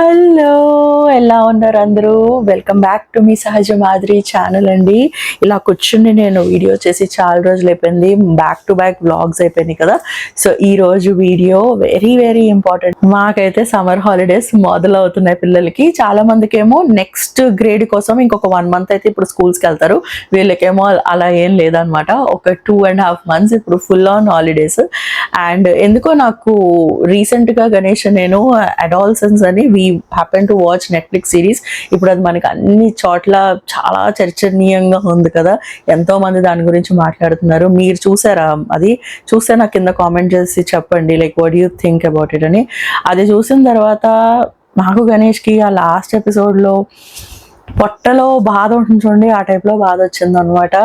Hello. ఎలా ఉన్నారు అందరూ? వెల్కమ్ బ్యాక్ టు మీ సహజ మాదిరి ఛానల్ అండి. ఇలా కూర్చుని నేను వీడియో చేసి చాలా రోజులు అయిపోయింది. బ్యాక్ టు బ్యాక్ వ్లాగ్స్ అయిపోయినాయి కదా. సో ఈ రోజు వీడియో వెరీ వెరీ ఇంపార్టెంట్ మాకైతే సమ్మర్ హాలిడేస్ మొదలవుతున్నాయి పిల్లలకి. చాలా మందికి ఏమో నెక్స్ట్ గ్రేడ్ కోసం ఇంకొక వన్ మంత్ అయితే ఇప్పుడు స్కూల్స్కి వెళ్తారు. వీళ్ళకేమో అలా ఏం లేదనమాట ఒక టూ అండ్ హాఫ్ మంత్స్ ఇప్పుడు ఫుల్ ఆన్ హాలిడేస్ అండ్ ఎందుకో నాకు రీసెంట్గా గణేష్ నేను అడాల్సన్స్ అని we happen to watch net Netflix series ఇప్పుడు అది మనకి అన్ని చోట్ల చాలా చర్చనీయంగా ఉంది కదా. ఎంతో మంది దాని గురించి మాట్లాడుతున్నారు. మీరు చూసారా అది? చూస్తే నాకు కింద కామెంట్ చేసి చెప్పండి. Like what you think about it అని. అది చూసిన తర్వాత నాకు గణేష్కి ఆ లాస్ట్ ఎపిసోడ్లో పొట్టలో బాధ ఉంటుంది చూడండి. ఆ టైప్లో బాధ వచ్చింది అనమాట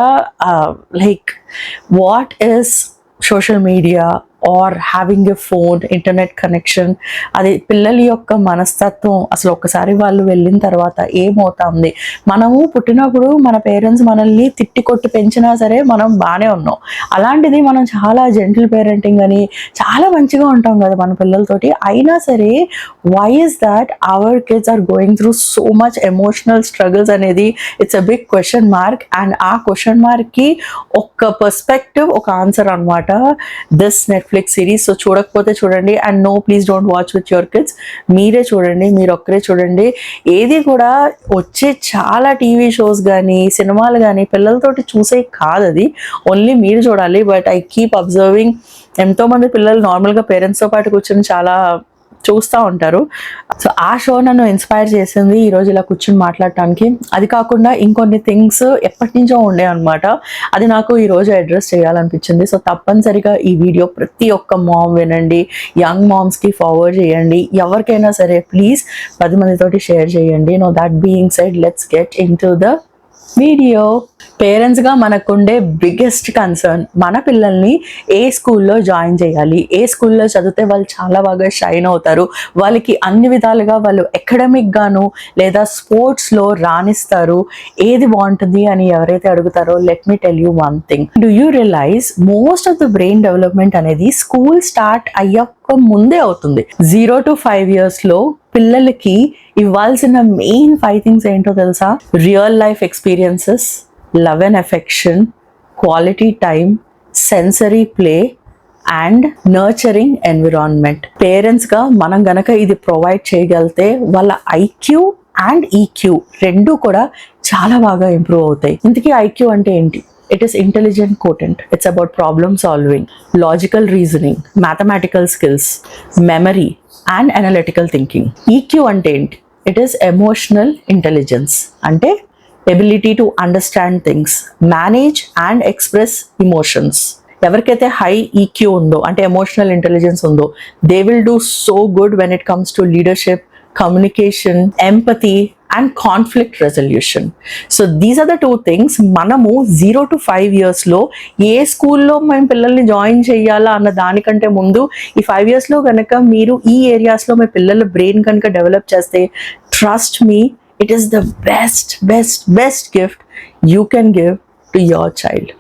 like what is social media are having a phone internet connection అది పిల్లల యొక్క మనస్తత్వం. అసలు ఒక్కసారి వాళ్ళు వెళ్ళిన తర్వాత ఏమవుతుంది? మనము పుట్టినప్పుడు మన పేరెంట్స్ మనల్ని తిట్టి కొట్టి పెంచినా సరే మనం బాగానే ఉన్నాం. అలాంటిది మనం చాలా జెంటిల్ పేరెంటింగ్ అని చాలా మంచిగా ఉంటాం కదా మన పిల్లలతోటి. అయినా సరే why is that our kids are going through so much emotional struggles అనేది it's a big question mark and ఆ క్వశ్చన్ మార్క్కి ఒక పర్స్పెక్టివ్ ఒక ఆన్సర్ అనమాట దిస్ నెట్ఫ్లిక్స్ సిరీస్ సో చూడకపోతే చూడండి. And no please don't watch with your kids మీరే చూడండి మీరు ఒక్కరే చూడండి. ఏది కూడా వచ్చే చాలా టీవీ షోస్ కానీ సినిమాలు కానీ పిల్లలతోటి చూసే కాదు అది. ఓన్లీ మీరు చూడాలి. బట్ ఐ కీప్ అబ్జర్వింగ్ ఎంతోమంది పిల్లలు నార్మల్గా పేరెంట్స్తో పాటు కూర్చొని చాలా చూస్తూ ఉంటారు. సో ఆ షో నన్ను ఇన్స్పైర్ చేసింది ఈ రోజు ఇలా కూర్చుని మాట్లాడటానికి. అది కాకుండా ఇంకొన్ని థింగ్స్ ఎప్పటి నుంచో ఉండే అనమాట అది నాకు ఈ రోజు అడ్రస్ చేయాలనిపించింది. సో తప్పనిసరిగా ఈ వీడియో ప్రతి ఒక్క మామ్ వినండి యంగ్ మామ్స్కి ఫార్వర్డ్ చేయండి. ఎవరికైనా సరే ప్లీజ్ పది మందితోటి షేర్ చేయండి. Now that being said let's get in the video పేరెంట్స్గా మనకుండే బిగ్గెస్ట్ కన్సర్న్ మన పిల్లల్ని ఏ స్కూల్లో జాయిన్ చేయాలి? ఏ స్కూల్లో చదివితే వాళ్ళు చాలా బాగా షైన్ అవుతారు? వాళ్ళకి అన్ని విధాలుగా వాళ్ళు academic గాను లేదా స్పోర్ట్స్లో రాణిస్తారు. ఏది బాగుంటుంది అని ఎవరైతే అడుగుతారో let me tell you one thing do you realise most of the brain development అనేది స్కూల్ స్టార్ట్ అయ్యాక ముందే అవుతుంది. జీరో టు ఫైవ్ ఇయర్స్లో పిల్లలకి ఇవ్వాల్సిన మెయిన్ ఫైవ్ థింగ్స్ ఏంటో తెలుసా? Real life experiences love and affection quality time sensory play and nurturing environment. పేరెంట్స్గా మనం గనక ఇది ప్రొవైడ్ చేయగలిగితే వాళ్ళ ఐక్యూ అండ్ ఈక్యూ రెండు కూడా చాలా బాగా ఇంప్రూవ్ అవుతాయి. ఇంతకీ ఐక్యూ అంటే ఏంటి? It is intelligent quotient it's about problem solving logical reasoning mathematical skills memory and analytical thinking EQ అంటే ఏంటి? ఇట్ ఈస్ ఎమోషనల్ ఇంటెలిజెన్స్ అంటే ability to understand things manage and express emotions ఎవరికైతే high EQ ఉందో అంటే emotional intelligence ఉందో they will do so good when it comes to leadership communication empathy and conflict resolution so these are the two things మనము zero to five ఇయర్స్లో ఏ స్కూల్లో మేము పిల్లల్ని జాయిన్ చేయాలా అన్న దానికంటే ముందు ఈ ఫైవ్ ఇయర్స్లో కనుక మీరు ఈ ఏరియాస్లో మీ పిల్లల బ్రెయిన్ కనుక డెవలప్ చేస్తే trust me it is the best best best gift you can give to your child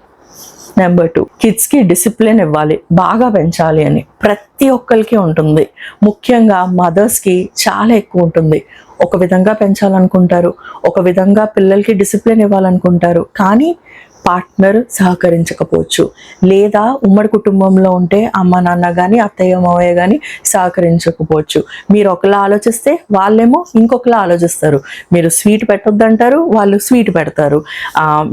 number two కిడ్స్కి డిసిప్లిన్ ఇవ్వాలి బాగా పెంచాలి అని ప్రతి ఒక్కరికి ఉంటుంది. ముఖ్యంగా మదర్స్కి చాలా ఎక్కువ ఉంటుంది. ఒక విధంగా పెంచాలనుకుంటారు ఒక విధంగా పిల్లలకి డిసిప్లిన్ ఇవ్వాలనుకుంటారు. కానీ పార్ట్నర్ సహకరించకపోవచ్చు. లేదా ఉమ్మడి కుటుంబంలో ఉంటే అమ్మ నాన్న కానీ అత్తయ్య మావయ్య కానీ సహకరించకపోవచ్చు. మీరు ఒకలా ఆలోచిస్తే వాళ్ళేమో ఇంకొకలా ఆలోచిస్తారు. మీరు స్వీట్ పెట్టొద్దంటారు వాళ్ళు స్వీట్ పెడతారు.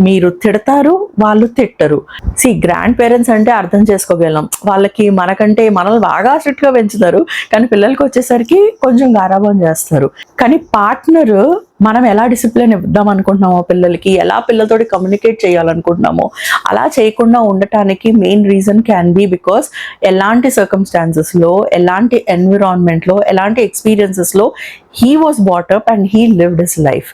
మీరు తిడతారు వాళ్ళు తిట్టరు. సి గ్రాండ్ పేరెంట్స్ అంటే అర్థం చేసుకోగలం. వాళ్ళకి మనకంటే మనల్ని బాగా స్ట్రిక్ట్గా పెంచుతారు. కానీ పిల్లలకి వచ్చేసరికి కొంచెం గారాభం చేస్తారు. కానీ పార్ట్నర్ మనం ఎలా డిసిప్లిన్ ఇద్దాం అనుకుంటున్నామో పిల్లలకి ఎలా పిల్లలతోటి కమ్యూనికేట్ చేయాలనుకుంటున్నామో అలా చేయకుండా ఉండటానికి main reason can be because ఎలాంటి సర్కమ్స్టాన్సెస్లో ఎలాంటి ఎన్విరాన్మెంట్లో ఎలాంటి ఎక్స్పీరియన్సెస్లో he was brought up and he lived his life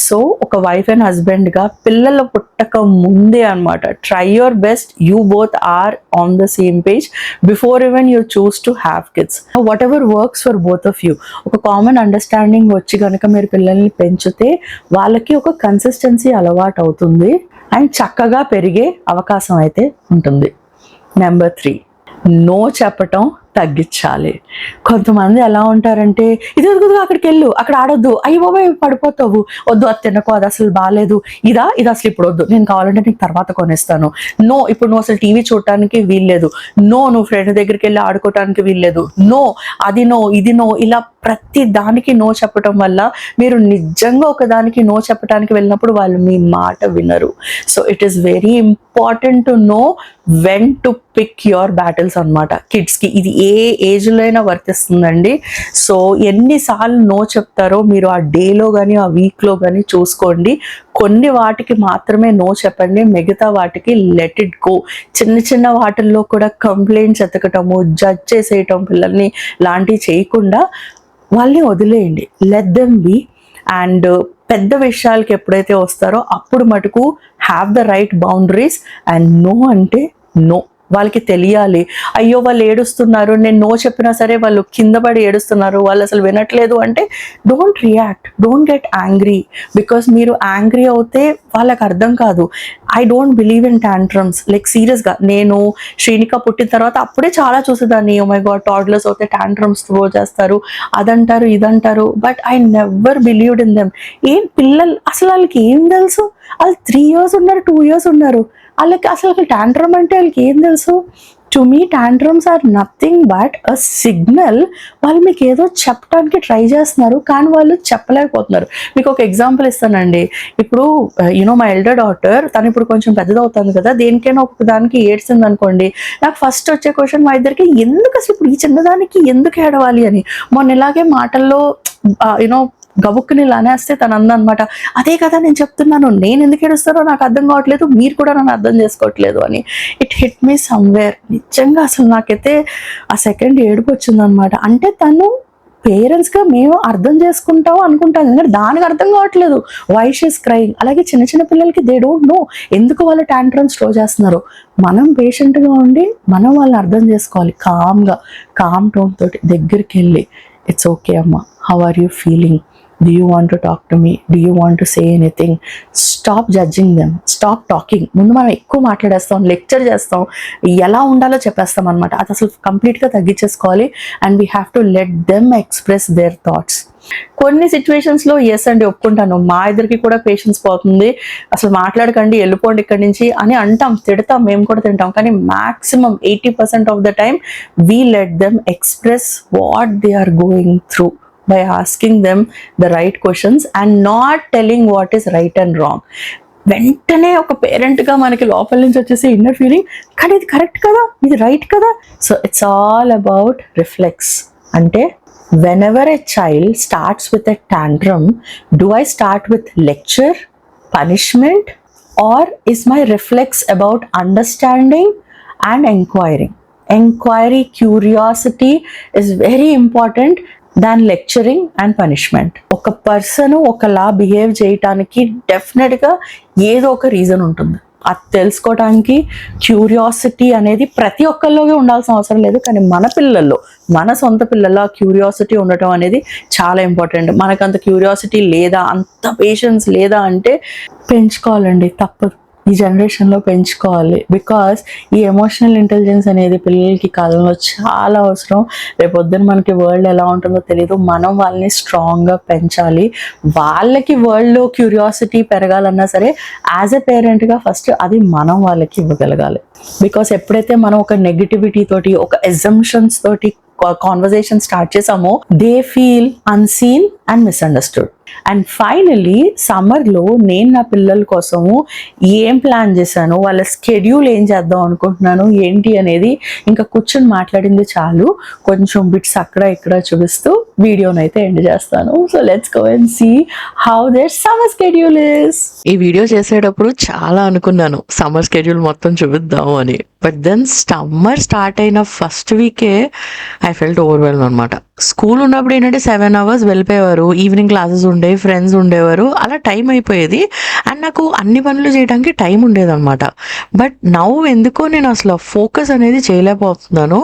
so ఒక వైఫ్ అండ్ హస్బెండ్గా పిల్లలు పుట్టక ముందే అనమాట try your best you both are on the same page before even you choose to have kids whatever works for both of you ఒక common understanding వచ్చి కనుక మీరు పిల్లల్ని పెంచితే వాళ్ళకి ఒక కన్సిస్టెన్సీ అలవాటు అవుతుంది అండ్ చక్కగా పెరిగే అవకాశం అయితే ఉంటుంది. నెంబర్ త్రీ నో చెప్పటం తగ్గించాలి. కొంతమంది ఎలా ఉంటారంటే ఇది వద్దు అక్కడికి వెళ్ళు అక్కడ ఆడొద్దు అయ్యి బాబాయ్ పడిపోతావు వద్దు అది తినకు అది అసలు బాగాలేదు ఇదా ఇది అసలు ఇప్పుడు వద్దు నేను కావాలంటే నీకు తర్వాత కొనేస్తాను. నో ఇప్పుడు నువ్వు అసలు టీవీ చూడటానికి వీల్లేదు. నో నువ్వు ఫ్రెండ్ దగ్గరికి వెళ్ళి ఆడుకోవటానికి వీల్లేదు. నో అది నో ఇది నో ఇలా ప్రతి దానికి నో చెప్పటం వల్ల మీరు నిజంగా ఒక దానికి నో చెప్పడానికి వెళ్ళినప్పుడు వాళ్ళు మీ మాట వినరు. So it is very important to know when to pick your battles అనమాట కిడ్స్కి ఇది ఏ ఏజ్లో అయినా వర్తిస్తుందండి. సో ఎన్నిసార్లు నో చెప్తారో మీరు ఆ డేలో కానీ ఆ వీక్లో కానీ చూసుకోండి. కొన్ని వాటికి మాత్రమే నో చెప్పండి. మిగతా వాటికి లెట్ ఇట్ గో చిన్న చిన్న వాటిల్లో కూడా కంప్లైంట్స్ ఎతకటము జడ్జ్ చేసేయటం పిల్లల్ని లాంటివి చేయకుండా వాళ్ళని వదిలేయండి. లెట్ దెమ్ బి అండ్ పెద్ద విషయాలకి ఎప్పుడైతే వస్తారో అప్పుడు మటుకు have the right boundaries and no అంటే నో వాళ్ళకి తెలియాలి. అయ్యో వాళ్ళు ఏడుస్తున్నారు. నేను నో చెప్పినా సరే వాళ్ళు కింద పడి ఏడుస్తున్నారు. వాళ్ళు అసలు వినట్లేదు అంటే don't react don't get angry because మీరు యాంగ్రీ అవుతే వాళ్ళకి అర్థం కాదు. I don't believe in tantrums like సీరియస్గా నేను శ్రీనిక పుట్టిన తర్వాత అప్పుడే చాలా చూసేదాన్ని. మై గాడ్ టాడ్లర్స్ అవుతే ట్యాంట్రమ్స్ త్రో చేస్తారు. అదంటారు ఇదంటారు. But I never believed in them ఏం పిల్లలు అసలు వాళ్ళకి ఏం తెలుసు? వాళ్ళు త్రీ ఇయర్స్ ఉన్నారు టూ ఇయర్స్ ఉన్నారు. వాళ్ళకి అసలు టాంట్రమ్ అంటే వాళ్ళకి ఏం తెలుసు? To me tantrums are nothing but uh signal వాళ్ళు మీకు ఏదో చెప్పడానికి ట్రై చేస్తున్నారు కానీ వాళ్ళు చెప్పలేకపోతున్నారు. మీకు ఒక ఎగ్జాంపుల్ ఇస్తానండి. ఇప్పుడు యూనో మా ఎల్డర్ డాటర్ తను ఇప్పుడు కొంచెం పెద్దదవుతుంది కదా దేనికైనా ఒక దానికి ఏడ్చింది అనుకోండి నాకు ఫస్ట్ వచ్చే క్వశ్చన్ మా ఇద్దరికి ఎందుకు అసలు ఇప్పుడు ఈ చిన్నదానికి ఎందుకు ఏడవాలి? అని. మొన్న ఇలాగే మాటల్లో uh, యూనో గబుక్కుని లానేస్తే తను అందనమాట అదే కదా నేను చెప్తున్నాను నేను ఎందుకు ఏడుస్తారో నాకు అర్థం కావట్లేదు మీరు కూడా నన్ను అర్థం చేసుకోవట్లేదు అని. ఇట్ హిట్ మీ సమ్వేర్ నిజంగా అసలు నాకైతే ఆ సెకండ్ ఏడుపు వచ్చిందనమాట అంటే తను పేరెంట్స్గా మేము అర్థం చేసుకుంటాం అనుకుంటాం ఎందుకంటే దానికి అర్థం కావట్లేదు. వైష్ ఇస్ క్రైమ్ అలాగే చిన్న చిన్న పిల్లలకి దే డోంట్ నో ఎందుకు వాళ్ళు టాంట్రమ్ స్లో చేస్తున్నారు. మనం పేషెంట్గా ఉండి మనం వాళ్ళని అర్థం చేసుకోవాలి. కామ్గా కామ్ టోన్ తోటి దగ్గరికి వెళ్ళి ఇట్స్ ఓకే అమ్మ. How are you feeling do you want to talk to me do you want to say anything stop judging them stop talking ముందు మనం ఎక్కువ మాట్లాడేస్తాం లెక్చర్ చేస్తాం ఎలా ఉండాలో చెప్పేస్తాం అనమాట అది అసలు కంప్లీట్గా తగ్గించేసుకోవాలి and we have to let them express their thoughts కొన్ని సిచ్యువేషన్స్లో ఎస్ అండి ఒప్పుకుంటాను. మా ఇద్దరికి కూడా పేషెన్స్ పోతుంది. అసలు మాట్లాడకండి వెళ్ళిపోండి ఇక్కడి నుంచి అని అంటాం తిడతాం మేము కూడా తింటాం. కానీ maximum eighty percent of the time we let them express what they are going through by asking them the right questions and not telling what is right and wrong. వెంటనే ఒక పేరెంట్గా మనకి లోపల నుంచి వచ్చేసి ఇన్నర్ ఫీలింగ్ కానీ ఇది correct కదా? ఇది రైట్ కదా? So it's all about reflex అంటే whenever a child starts with a tantrum do I start with lecture punishment or is my reflex about understanding and enquiring enquiry curiosity is very important than lecturing and punishment. ఒక person ఒకలా behave చేయటానికి డెఫినెట్గా ఏదో ఒక reason ఉంటుంది. అది తెలుసుకోవడానికి curiosity అనేది ప్రతి ఒక్కరిలోనే ఉండాల్సిన అవసరం లేదు. కానీ మన పిల్లల్లో మన సొంత పిల్లల్లో ఆ క్యూరియాసిటీ ఉండటం అనేది చాలా ఇంపార్టెంట్. మనకు అంత క్యూరియాసిటీ లేదా అంత పేషెన్స్ లేదా అంటే పెంచుకోవాలండి తప్పదు. ఈ జనరేషన్లో పెంచుకోవాలి. బికాస్ ఈ ఎమోషనల్ ఇంటెలిజెన్స్ అనేది పిల్లలకి కాలంలో చాలా అవసరం. రేపొద్దున మనకి వరల్డ్ ఎలా ఉంటుందో తెలియదు మనం వాళ్ళని స్ట్రాంగ్గా పెంచాలి. వాళ్ళకి వరల్డ్లో క్యూరియాసిటీ పెరగాలన్నా సరే యాజ్ ఎ పేరెంట్గా ఫస్ట్ అది మనం వాళ్ళకి ఇవ్వగలగాలి. బికాస్ ఎప్పుడైతే మనం ఒక నెగిటివిటీ తోటి ఒక ఎగ్జంషన్స్ తోటి కాన్వర్జేషన్ స్టార్ట్ చేసామో they feel unseen and misunderstood and finally సమ్మర్లో నేను నా పిల్లల కోసము ఏం ప్లాన్ చేశాను? వాళ్ళ స్కెడ్యూల్ ఏం చేద్దాం అనుకుంటున్నాను? ఏంటి అనేది ఇంకా కూర్చొని మాట్లాడింది చాలు. కొంచెం బిట్స్ అక్కడ ఇక్కడ చూపిస్తూ వీడియోని అయితే ఎండ్ చేస్తాను. So let's go and see how their summer schedule is ఈ వీడియో చేసేటప్పుడు చాలా అనుకున్నాను. సమ్మర్ స్కెడ్యూల్ మొత్తం చూపిద్దాం అని. బట్ దెన్ సమ్మర్ స్టార్ట్ అయిన ఫస్ట్ వీకే ఐ ఫెల్ట్ ఓవర్వెల్మ్ అనమాట స్కూల్ ఉన్నప్పుడు ఏంటంటే సెవెన్ అవర్స్ వెళ్ళిపోయేవారు ఈవినింగ్ క్లాసెస్ ఉండేవి ఫ్రెండ్స్ ఉండేవారు అలా టైం అయిపోయేది. అండ్ నాకు అన్ని పనులు చేయడానికి టైం ఉండేదన్నమాట. బట్ నౌ ఎందుకో నేను అసలు ఫోకస్ అనేది చేయలేకపోతున్నాను.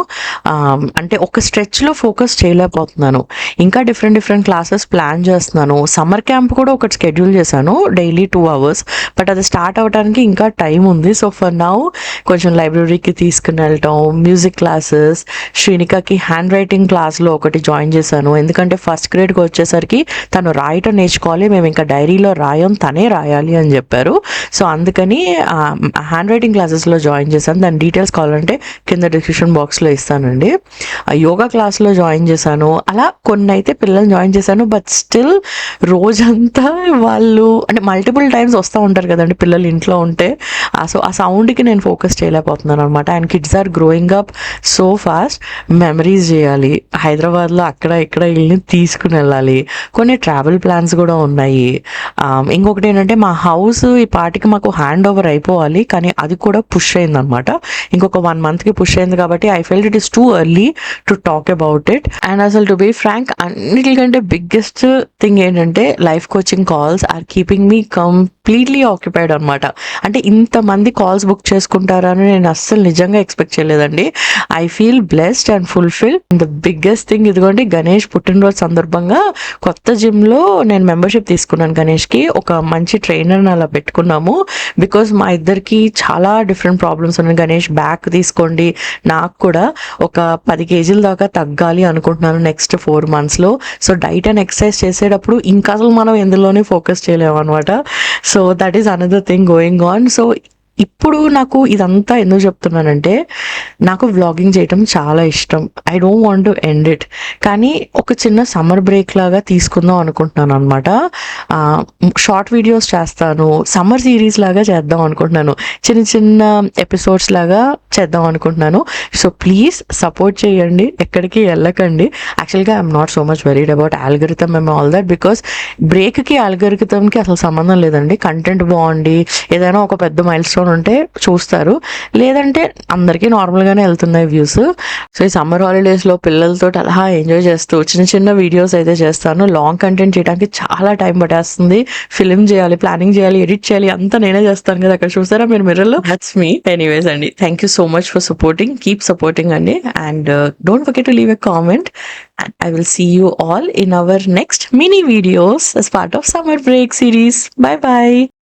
అంటే ఒక స్ట్రెచ్లో ఫోకస్ చేయలేకపోతున్నాను. ఇంకా డిఫరెంట్ డిఫరెంట్ క్లాసెస్ ప్లాన్ చేస్తున్నాను. సమ్మర్ క్యాంప్ కూడా ఒకటి షెడ్యూల్ చేశాను డైలీ టూ అవర్స్. బట్ అది స్టార్ట్ అవ్వడానికి ఇంకా టైం ఉంది. సో ఫర్ నౌ కొంచెం లైబ్రరీకి తీసుకుని వెళ్ళటం మ్యూజిక్ క్లాసెస్ శ్రీనికకి హ్యాండ్ రైటింగ్ క్లాస్లో ఒకటి జాయిన్ చేశాను. ఎందుకంటే ఫస్ట్ గ్రేడ్కి వచ్చేసరికి తను రాయటం నేర్చుకోవాలి మేము ఇంకా డైరీలో రాయం తనే రాయాలి అని చెప్పారు. సో అందుకని హ్యాండ్ రైటింగ్ క్లాసెస్లో జాయిన్ చేశాను. దాని డీటెయిల్స్ కావాలంటే కింద డిస్క్రిప్షన్ బాక్స్లో ఇస్తానండి. ఆ యోగా క్లాస్లో జాయిన్ చేశాను. అలా కొన్ని అయితే పిల్లల్ని జాయిన్ చేశాను. బట్ స్టిల్ రోజంతా వాళ్ళు అంటే మల్టిపుల్ టైమ్స్ వస్తూ ఉంటారు కదండి పిల్లలు ఇంట్లో ఉంటే. ఆ సో ఆ సౌండ్కి నేను ఫోకస్ చేయలేకపోతున్నాను అనమాట and kids are growing up so fast. Memories చేయాలి. హైదరాబాద్ హైదరాబాద్లో అక్కడ ఇక్కడ వెళ్ళి తీసుకుని వెళ్ళాలి కొన్ని ట్రావెల్ ప్లాన్స్ కూడా ఉన్నాయి ఇంకొకటి ఏంటంటే మా హౌస్ ఈ పాటికి మాకు హ్యాండ్ ఓవర్ అయిపోవాలి కానీ అది కూడా పుష్ అయిందనమాట ఇంకొక వన్ మంత్కి పుష్ అయింది కాబట్టి I felt it is too early to talk about it and అసలు టు బీ ఫ్రాంక్ అన్నిటికంటే బిగ్గెస్ట్ థింగ్ ఏంటంటే life coaching calls are keeping me completely occupied అనమాట అంటే ఇంతమంది కాల్స్ బుక్ చేసుకుంటారని నేను అస్సలు నిజంగా ఎక్స్పెక్ట్ చేయలేదండి. I feel blessed and fulfil the biggest thing ఇదిగోండి గణేష్ పుట్టినరోజు సందర్భంగా కొత్త జిమ్లో నేను మెంబర్షిప్ తీసుకున్నాను గణేష్కి. ఒక మంచి ట్రైనర్ అలా పెట్టుకున్నాము. బికాజ్ మా ఇద్దరికి చాలా డిఫరెంట్ ప్రాబ్లమ్స్ ఉన్నాయి. గణేష్ బ్యాక్ తీసుకోండి నాకు కూడా ఒక పది కేజీల దాకా తగ్గాలి అనుకుంటున్నాను నెక్స్ట్ ఫోర్ మంత్స్లో సో డైట్ అండ్ ఎక్సర్సైజ్ చేసేటప్పుడు ఇంకా అసలు మనం ఎందులోనే ఫోకస్ చేయలేము అనమాట So that is another thing going on. So ఇప్పుడు నాకు ఇదంతా ఎందుకు చెప్తున్నానంటే నాకు వ్లాగింగ్ చేయటం చాలా ఇష్టం. I don't want to end it కానీ ఒక చిన్న సమ్మర్ బ్రేక్ లాగా తీసుకుందాం అనుకుంటున్నాను అనమాట షార్ట్ వీడియోస్ చేస్తాను సమ్మర్ సిరీస్ లాగా చేద్దాం అనుకుంటున్నాను. చిన్న చిన్న ఎపిసోడ్స్ లాగా చేద్దాం అనుకుంటున్నాను. సో ప్లీజ్ సపోర్ట్ చేయండి. ఎక్కడికి వెళ్ళకండి. యాక్చువల్గా I'm not so much worried about algorithm మేము ఆల్ దట్ బికాస్ బ్రేక్కి ఆల్గరిథమ్కి అసలు సంబంధం లేదండి. కంటెంట్ బాగుండి ఏదైనా ఒక పెద్ద మైల్ స్టోన్ ఉంటే చూస్తారు. లేదంటే అందరికీ నార్మల్గానే వెళ్తున్నాయి వ్యూస్ సో ఈ సమ్మర్ హాలిడేస్లో పిల్లలతో అలా ఎంజాయ్ చేస్తూ చిన్న చిన్న వీడియోస్ అయితే చేస్తాను. లాంగ్ కంటెంట్ చేయడానికి చాలా టైం పట్టేస్తుంది. ఫిలిం చేయాలి ప్లానింగ్ చేయాలి ఎడిట్ చేయాలి అంతా నేనే చేస్తాను కదా అక్కడ. చూసారా మీరు మిర్రర్లో దట్స్ మీ ఎనీవేస్ అండి thank you so much for supporting keep supporting అండి. And don't forget to leave a comment and I will see you all in our next mini videos as part of summer break series. Bye bye.